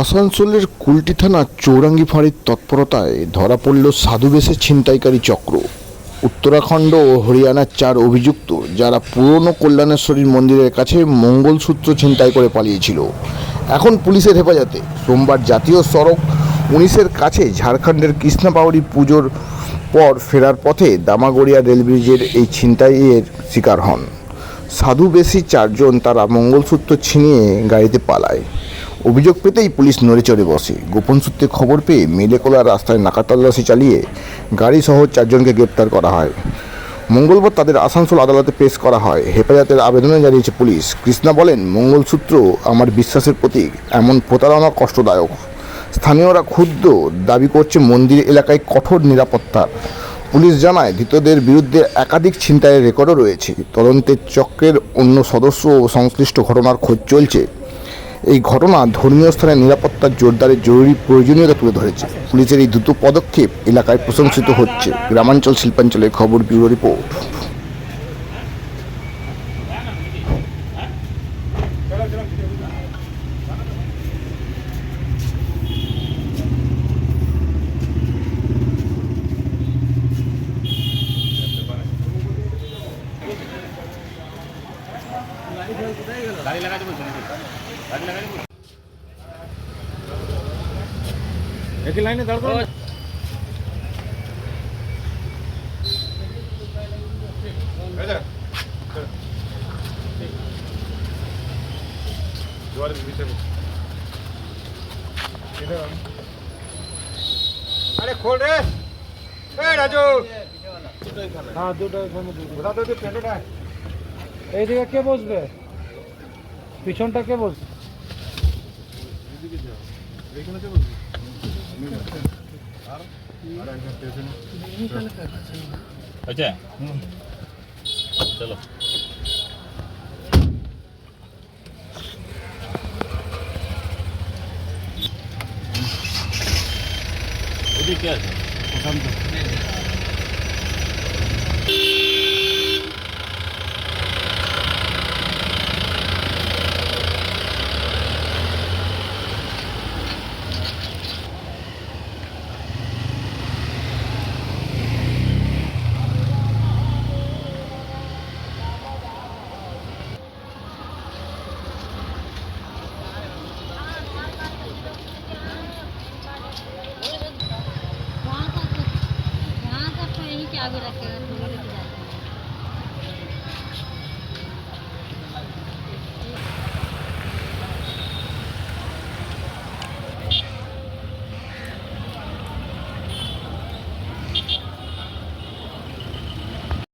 আসানসোলের কুলটি থানা চৌরাঙ্গি ফাঁড়ির তৎপরতায় ধরা পড়ল সাধু বেশে ছিনতাইকারী চক্র। উত্তরাখণ্ড ও হরিয়ানার চার অভিযুক্ত, যারা পুরনো কল্যাণেশ্বরীর মন্দিরের কাছে মঙ্গলসূত্র ছিনতাই করে পালিয়েছিল। এখন পুলিশের হেফাজতে। সোমবার জাতীয় সড়ক উনিশের কাছে ঝাড়খণ্ডের কৃষ্ণাপাউরি পুজোর পর ফেরার পথে দামাগড়িয়া রেল ব্রিজের এই ছিনতাইয়ের শিকার হন। সাধু বেশি চারজন তারা মঙ্গলসূত্র ছিনিয়ে গাড়িতে পালায়। অভিযোগ পেতেই পুলিশ নড়ে চড়ে বসে। গোপন সূত্রে খবর পেয়ে মেলেকোলা রাস্তায় নাকা তল্লাশি চালিয়ে গাড়িসহ চারজনকে গ্রেপ্তার করা হয়। মঙ্গলবার তাদের আসানসোল আদালতে পেশ করা হয়। হেফাজতের আবেদনে জানিয়েছে পুলিশ। কৃষ্ণা বলেন মঙ্গলসূত্র আমার বিশ্বাসের প্রতীক, এমন প্রতারণা কষ্টদায়ক। স্থানীয়রা ক্ষুব্ধ, দাবি করছে মন্দির এলাকায় কঠোর নিরাপত্তা। পুলিশ জানায়, ধৃতদের বিরুদ্ধে একাধিক ছিনতাইয়ের রেকর্ডও রয়েছে। তদন্তের চক্রের অন্য সদস্য ও সংশ্লিষ্ট ঘটনার খোঁজ চলছে। এই ঘটনা ধর্মীয় স্থানের নিরাপত্তা জোরদারের জরুরি প্রয়োজনীয়তা তুলে ধরেছে। পুলিশের এই দ্রুত পদক্ষেপ এলাকায় প্রশংসিত হচ্ছে। গ্রামাঞ্চল শিল্পাঞ্চলের খবর ব্যুরো রিপোর্ট। গাড়ি একই লাইনে দাঁড় করো আরে খোল রে। রাজু। হ্যাঁ দুটো এখানে দুটো। দাদা তুই এইদিকে কে বসবে? পিছনটা কে বসবে আচ্ছা। চলো। ওদিকে আছে वहाँ क्या आगे रखेगा